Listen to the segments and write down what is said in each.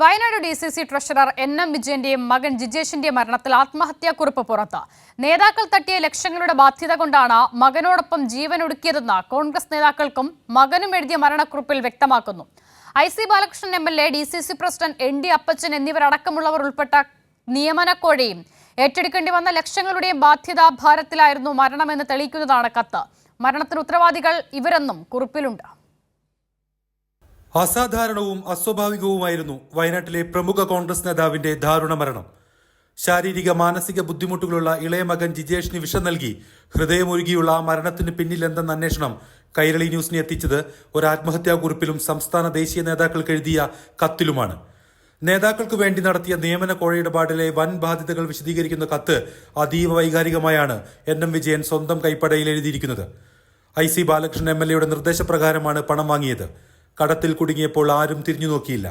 Wayanad D C C treasurer N M വിജയന്റെയും മകൻ ജിജേഷിന്റെയും മരണത്തിൽ ആത്മഹത്യാക്കുറിപ്പ് പുറത്ത്. നേതാക്കൾ തട്ടിയ ലക്ഷങ്ങളുടെ ബാധ്യത കൊണ്ടാണ് മകനോടൊപ്പം ജീവൻ ഒടുക്കിയതെന്ന് കോൺഗ്രസ് നേതാക്കൾക്കും മകനും എഴുതിയ മരണക്കുറിപ്പിൽ വ്യക്തമാക്കുന്നു. I C Balakrishnan M L A D C C president N D Appachan എന്നിവരടക്കമുള്ളവർ ഉൾപ്പെട്ട നിയമനക്കോഴയും ഏറ്റെടുക്കേണ്ടി വന്ന ലക്ഷങ്ങളുടെയും ബാധ്യതാ ഭാരത്തിലായിരുന്നു മരണമെന്ന് തെളിയിക്കുന്നതാണ് കത്ത്. മരണത്തിന് ഉത്തരവാദികൾ ഇവരെന്നും കുറിപ്പിലുണ്ട്. അസാധാരണവും അസ്വാഭാവികവുമായിരുന്നു വയനാട്ടിലെ പ്രമുഖ കോൺഗ്രസ് നേതാവിന്റെ ദാരുണ മരണം. ശാരീരിക മാനസിക ബുദ്ധിമുട്ടുകളുള്ള ഇളയ മകൻ ജിജേഷിന് വിഷം നൽകി ഹൃദയമൊരുകിയുള്ള ആ മരണത്തിന് പിന്നിൽ എന്തെന്ന അന്വേഷണം കൈരളി ന്യൂസിനെ എത്തിച്ചത് ഒരു ആത്മഹത്യാ കുറിപ്പിലും സംസ്ഥാന ദേശീയ നേതാക്കൾക്ക് എഴുതിയ കത്തിലുമാണ്. നേതാക്കൾക്ക് വേണ്ടി നടത്തിയ നിയമന കോഴയിടപാടിലെ വൻ ബാധ്യതകൾ വിശദീകരിക്കുന്ന കത്ത് അതീവ വൈകാരികമായാണ് എൻ എം വിജയൻ സ്വന്തം കൈപ്പടയിൽ എഴുതിയിരിക്കുന്നത്. I C Balakrishnan M L എയുടെ നിർദ്ദേശപ്രകാരമാണ് പണം വാങ്ങിയത്. കടത്തിൽ കുടുങ്ങിയപ്പോൾ ആരും തിരിഞ്ഞു നോക്കിയില്ല.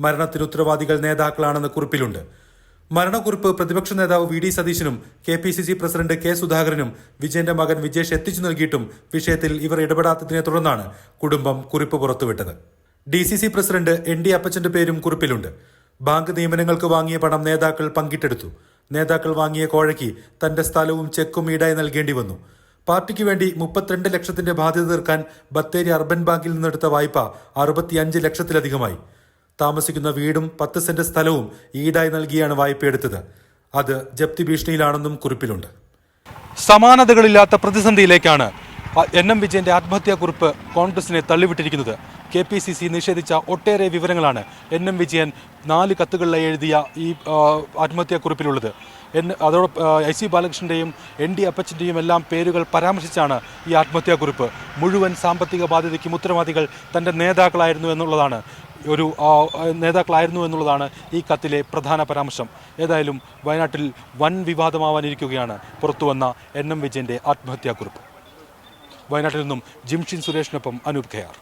മരണത്തിന് ഉത്തരവാദികൾ നേതാക്കളാണെന്ന് കുറിപ്പിലുണ്ട്. മരണക്കുറിപ്പ് പ്രതിപക്ഷ നേതാവ് വി ഡി സതീശനും K P C C president K സുധാകരനും വിജയന്റെ മകൻ വിജേഷ് എത്തിച്ചു നൽകിയിട്ടും വിഷയത്തിൽ ഇവർ ഇടപെടാത്തതിനെ തുടർന്നാണ് കുടുംബം കുറിപ്പ് പുറത്തുവിട്ടത്. D C C president N D അപ്പച്ചന്റെ പേരും കുറിപ്പിലുണ്ട്. ബാങ്ക് നിയമനങ്ങൾക്ക് വാങ്ങിയ പണം നേതാക്കൾ പങ്കിട്ടെടുത്തു. നേതാക്കൾ വാങ്ങിയ കോഴയ്ക്ക് തന്റെ സ്ഥലവും ചെക്കും ഈടായി നൽകേണ്ടി വന്നു. പാർട്ടിക്ക് വേണ്ടി മുപ്പത്തിരണ്ട് ലക്ഷത്തിന്റെ ബാധ്യത തീർക്കാൻ ബത്തേരി അർബൻ ബാങ്കിൽ നിന്നെടുത്ത വായ്പ അറുപത്തിയഞ്ച് ലക്ഷത്തിലധികമായി. താമസിക്കുന്ന വീടും പത്ത് സെന്റ് സ്ഥലവും ഈടായി നൽകിയാണ് വായ്പയെടുത്തത് അത് ജപ്തി ഭീഷണിയിലാണെന്നും കുറിപ്പിലുണ്ട്. സമാനതകളില്ലാത്ത പ്രതിസന്ധിയിലേക്കാണ് എൻ എം വിജയന്റെ ആത്മഹത്യാക്കുറിപ്പ് കോൺഗ്രസിനെ തള്ളിവിട്ടിരിക്കുന്നത്. കെ പി സി സി നിഷേധിച്ച ഒട്ടേറെ വിവരങ്ങളാണ് എൻ എം വിജയൻ നാല് കത്തുകളിലായി എഴുതിയ ഈ ആത്മഹത്യാക്കുറിപ്പിലുള്ളത്. എൻ അതോടൊപ്പം ഐ സി ബാലകൃഷ്ണന്റെയും എൻ ഡി അപ്പച്ചന്റെയും എല്ലാം പേരുകൾ പരാമർശിച്ചാണ് ഈ ആത്മഹത്യാക്കുറിപ്പ്. മുഴുവൻ സാമ്പത്തിക ബാധ്യതയ്ക്കും ഉത്തരവാദികൾ തന്റെ നേതാക്കളായിരുന്നു എന്നുള്ളതാണ്. ഒരു നേതാക്കളായിരുന്നു എന്നുള്ളതാണ് ഈ കത്തിലെ പ്രധാന പരാമർശം. ഏതായാലും വയനാട്ടിൽ വൻ വിവാദമാവാനിരിക്കുകയാണ് പുറത്തുവന്ന എൻ എം വിജയന്റെ ആത്മഹത്യാക്കുറിപ്പ്. വയനാട്ടിൽ നിന്നും ജിംഷിൻ സുരേഷിനൊപ്പം അനൂപ് ഖയാർ